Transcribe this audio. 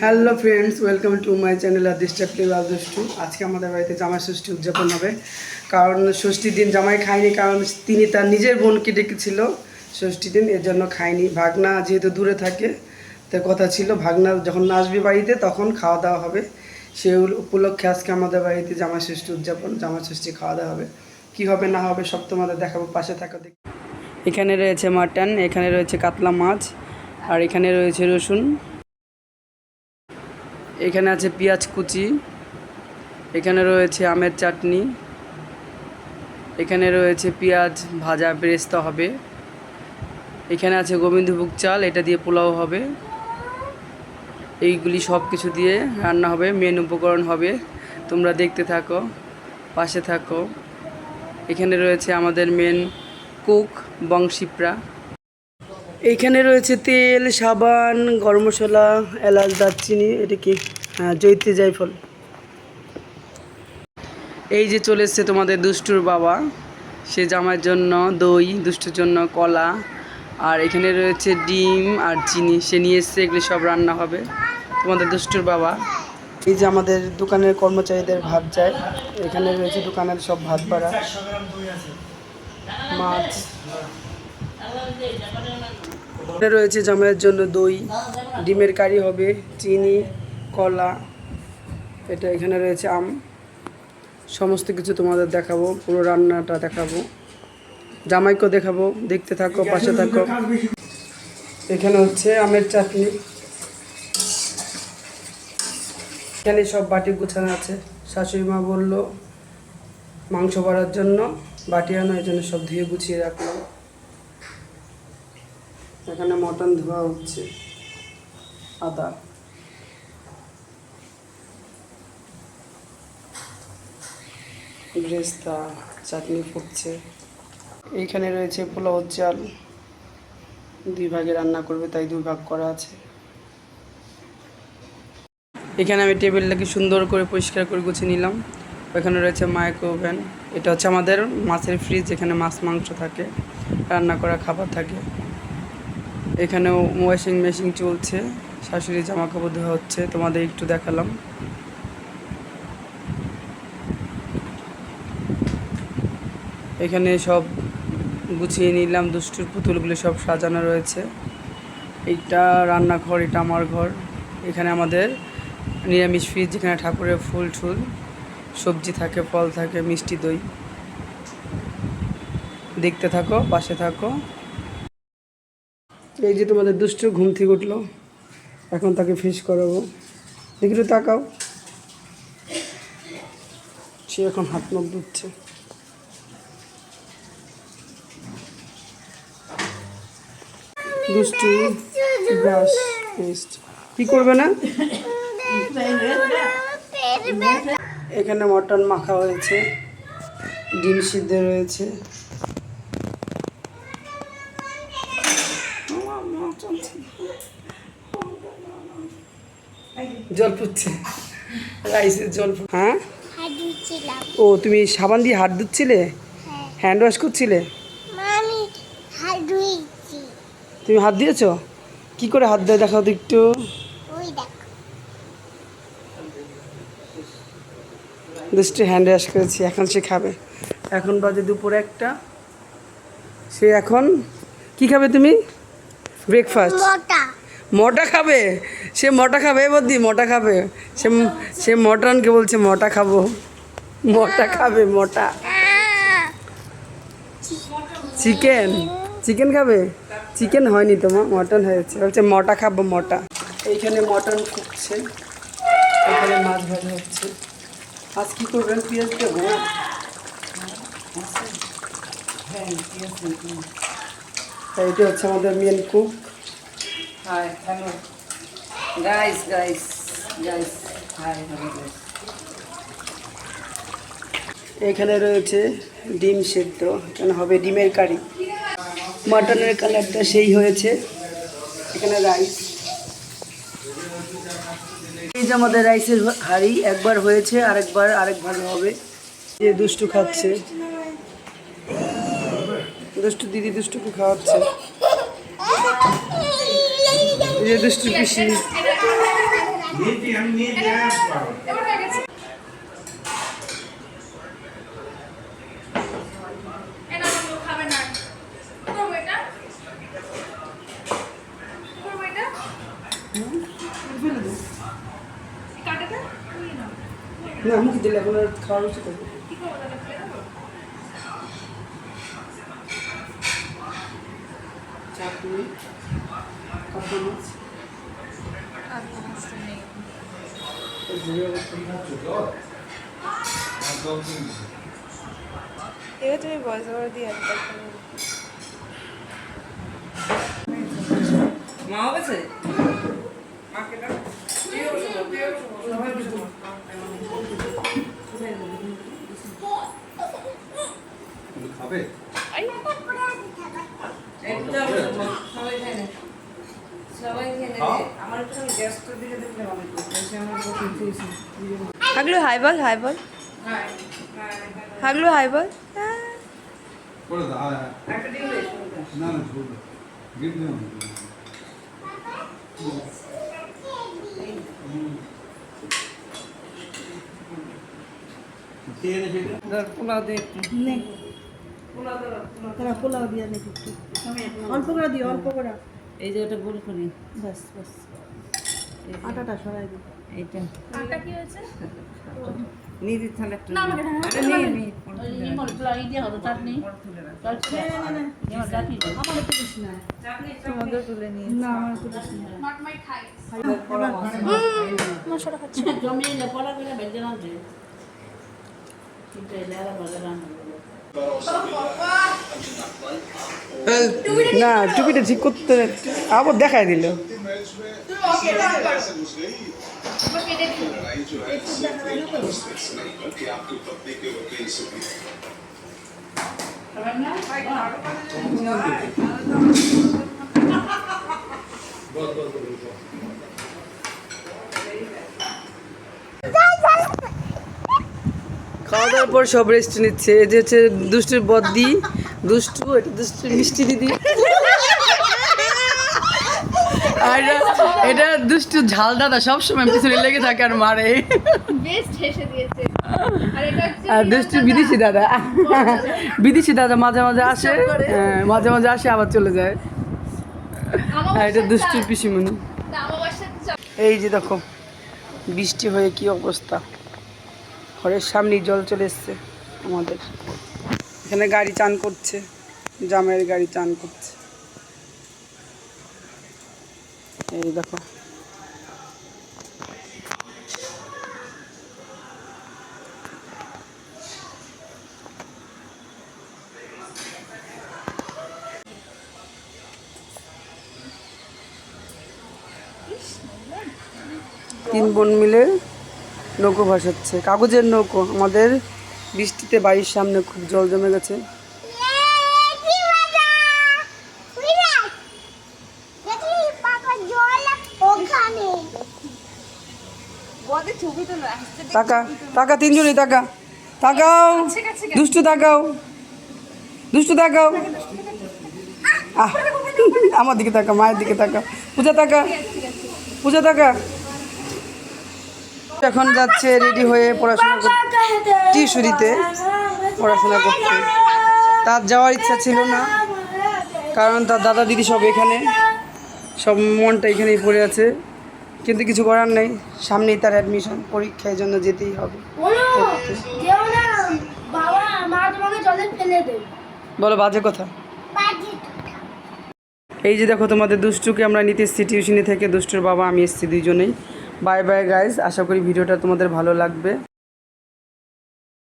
Hello friends welcome to my channel আর ডিস্ট্রাক্টিভ রাজুষ্টু আজকে আমাদের বাড়িতে জামাই ষষ্ঠী উদযাপন হবে। কারণ ষষ্ঠীর দিন জামাই খায়নি, কারণ তিনি তার নিজের বোনকে ডেকেছিল ষষ্ঠী দিন, এর জন্য খায়নি। ভাগনা যেহেতু দূরে থাকে, তার কথা ছিল, ভাগনা যখন আসবে বাড়িতে তখন খাওয়া দাওয়া হবে। সেই উপলক্ষে আজকে আমাদের বাড়িতে জামাই ষষ্ঠী উদযাপন, জামাই ষষ্ঠী খাওয়া দাওয়া হবে। কী হবে, না হবে, সব তোমাদের দেখাবো, পাশে থাকা, দেখ। এখানে রয়েছে মাটন, এখানে রয়েছে কাতলা মাছ, আর এখানে রয়েছে রসুন। এখানে আছে পেঁয়াজ কুচি, এখানে রয়েছে আমের চাটনি, এখানে রয়েছে পেঁয়াজ ভাজা বেরেস্তা হবে, এখানে আছে গোবিন্দভোগ চাল, এটা দিয়ে পোলাও হবে, এইগুলি সব কিছু দিয়ে রান্না হবে মেন উপকরণ হবে, তোমরা দেখতে থাকো, পাশে থাকো, এখানে রয়েছে আমাদের মেন কুক বংশীপ্রা এইখানে রয়েছে তেল, সাবান, গরম মশলা, এলাচ, দারচিনি, এটা কি হ্যাঁ জৈত্রী জায়ফল এই যে চলে এসছে তোমাদের দুষ্টুর বাবা। সে জামার জন্য দই দুষ্টুর জন্য কলা আর এখানে রয়েছে ডিম আর চিনি। সে নিয়ে এসছে এগুলি সব রান্না হবে। তোমাদের দুষ্টুর বাবা। এই যে আমাদের দোকানের কর্মচারীদের ভাত যায়। এখানে রয়েছে দোকানের সব ভাত বাড়া মাছ। রয়েছে জামাইয়ের জন্য দই। ডিমের কারি হবে চিনি। কলা, এটা এখানে রয়েছে আম। সমস্ত কিছু তোমাদের দেখাবো, পুরো রান্নাটা দেখাবো। জামাইকেও দেখাবো, দেখতে থাকো, পাশে থাকো। এখানে হচ্ছে আমের চাটনি। এখানে সব বাটি গুছানো আছে। শাশুড়ি মা বলল, মাংস বাড়ার জন্য বাটি আনো, এই জন্য সব ধুয়ে গুছিয়ে রাখলাম এখানে মটন ধোয়া হচ্ছে। আদা। ব্রেস্তা, চাটনি ফুটছে। এইখানে রয়েছে পোলাও চাল। দুই ভাগে রান্না করবে, তাই দুই ভাগ করা আছে। এখানে আমি টেবিলটাকে সুন্দর করে পরিষ্কার করে গুছিয়ে নিলাম। এখানে রয়েছে মাইক্রো ওভেন এটা হচ্ছে আমাদের মাছের ফ্রিজ, যেখানে মাছ, মাংস থাকে, রান্না করা খাবার থাকে। এখানেও ওয়াশিং মেশিন চলছে। শাশুড়ি জামা কাপড় ধোয়া হচ্ছে। তোমাদের একটু দেখালাম। এখানে সব গুছিয়ে নিলাম, দুষ্টুর পুতুলগুলো সব সাজানো রয়েছে। এইটা রান্নাঘর, এটা আমার ঘর। এখানে আমাদের নিরামিষ ফ্রিজ যেখানে ঠাকুরের ফুল টুল সবজি থাকে, ফল থাকে, মিষ্টি দই। দেখতে থাকো, পাশে থাকো। এই যে তোমাদের দুষ্টু ঘুম থেকে উঠল, এখন তাকে ফিস করাবো। একটু তাকাও। সে এখন হাত মুখ ধুচ্ছে। দুষ্টু ব্রাশ পেস্ট কি করবে না? এখানে মটন মাখা হয়েছে ডিম সিদ্ধ রয়েছে। জল ফুটছে। রাইসের জল হ্যাঁ? ও তুমি সাবান দিয়ে হাত ধুচ্ছিলে? হ্যাঁ। হ্যান্ড ওয়াশ করছিলে আমি হাত ধুয়েছি তুমি হাত দিয়েছ? কি করে হাত দেয়? দেখাও তো একটু। দুষ্টু হ্যান্ড ওয়াশ করেছি। এখন সে খাবে। এখন বাজে দুপুর একটা। সে এখন কি খাবে তুমি? ব্রেকফাস্ট মোটা। মটা খাবে? সে মটা খাবে? বদি মটা খাবে। সে সে মটনকে বলছে মটা খাব। মটা খাবে মটা। চিকেন চিকেন খাবে? চিকেন হয়নি তোমার মটন হয়েছে। বলছে মটা খাব মটা। এইখানে মটন ফুটছে। এখানে মাছ ভাজা হচ্ছে। আজ কি করবেন? পেঁয়াজ দেবো তাই এটা হচ্ছে আমাদের main cook guys. Hi, hello guys. এখানে রয়েছে ডিম সেদ্ধ। এখানে হবে ডিমের কারি। মাটনের কালারটা সেই হয়েছে। এখানে রাইস এই যে আমাদের রাইসের হাঁড়ি, একবার হয়েছে, আরেকবার আরেক ভাগ হবে। যে দুষ্টু খাচ্ছে। দুষ্টু দিদি দুষ্টুকে খাওয়াচ্ছে। যে দুষ্টু পিসি নিয়েছি আমি নিয়েছি হ্যাঁ এবার হয়ে গেছে এ না বন্ধু খাবে না কি করব এটা কি করব এটা ফেলে দে কাঁটাটা না মুখে দিলে এখন আর খাওয়ার উচিত হবে চাটনি কাঁচা মাছ। এবার তুমি ভয়েস ওভার দিয়ে একবার মা দাও খাবে? হাগলু হাই বল হাই বল। হাগলু হাই বল। না না অল্প করে দিও অল্প করে এই যে ওটা গোল করি। বাস বাস আটাটা সরাই দিই। এইটা আটা কি হয়েছে? না, না, আরে নিয়ে নিয়ে আমার একটু বেশি না। তোমাকেও তুলে নিয়ে না আমার একটু বেশি না নট মাই খাই জমিয়ে পড়া করে ভেজে রাখবে কিন্তু এলে আর না টুপিটা ঠিক করতে আবার দেখাই দিল। খাওয়া দাওয়ার পর সব রেস্ট নিচ্ছে। এই যে হচ্ছে দুষ্টুর বদ্দি। দুষ্টু, এটা দুষ্টু মিষ্টি দিদি। এটা- এটা দুষ্টু ঝাল দাদা সবসময় পিছনে লেগে থাকে আর মারে। বেস্ট হেসে দিয়েছে। আর দুষ্টু বিদেশি দাদা। বিদেশি দাদা মাঝে মাঝে আসে হ্যাঁ, মাঝে মাঝে আসে আবার চলে যায়। আর এটা দুষ্টুর পিসিমণি। আমাবাসার এই যে দেখো বৃষ্টি হয়ে কি অবস্থা। ঘরের সামনেই জল চলে এসছে আমাদের। এখানে গাড়ি চান করছে জামাইয়ের গাড়ি চান করছে। এই দেখো। তিন বোন মিলে নৌকো ভাসাচ্ছে। কাগজের নৌকো। আমাদের বৃষ্টিতে বাড়ির সামনে খুব জল জমে গেছে। টাকা টাকা তিনজনই টাকা তাকাও। দুষ্টু তাকাও। দুষ্টু তাকাও। আহ আমার দিকে তাকা মায়ের দিকে তাকা পূজা তাকা। পূজা তাকা। এখন যাচ্ছে রেডি হয়ে পড়াশোনা করতে টিউশনিতে পড়াশোনা করতে তার যাওয়ার ইচ্ছা ছিল না কারণ তার দাদা দিদি সব এখানে। সব মনটা এখানেই পড়ে আছে। কিন্তু কিছু করার নেই। সামনেই তার অ্যাডমিশন পরীক্ষার জন্য যেতেই হবে। বলো বাজে কথা। এই যে দেখো তোমাদের দুষ্টুকে আমরা নিতে এসেছি টিউশনি থেকে দুষ্টুর বাবা আমি এসেছি দুজনেই বাই বাই গাইজ আশা করি ভিডিওটা তোমাদের ভালো লাগবে।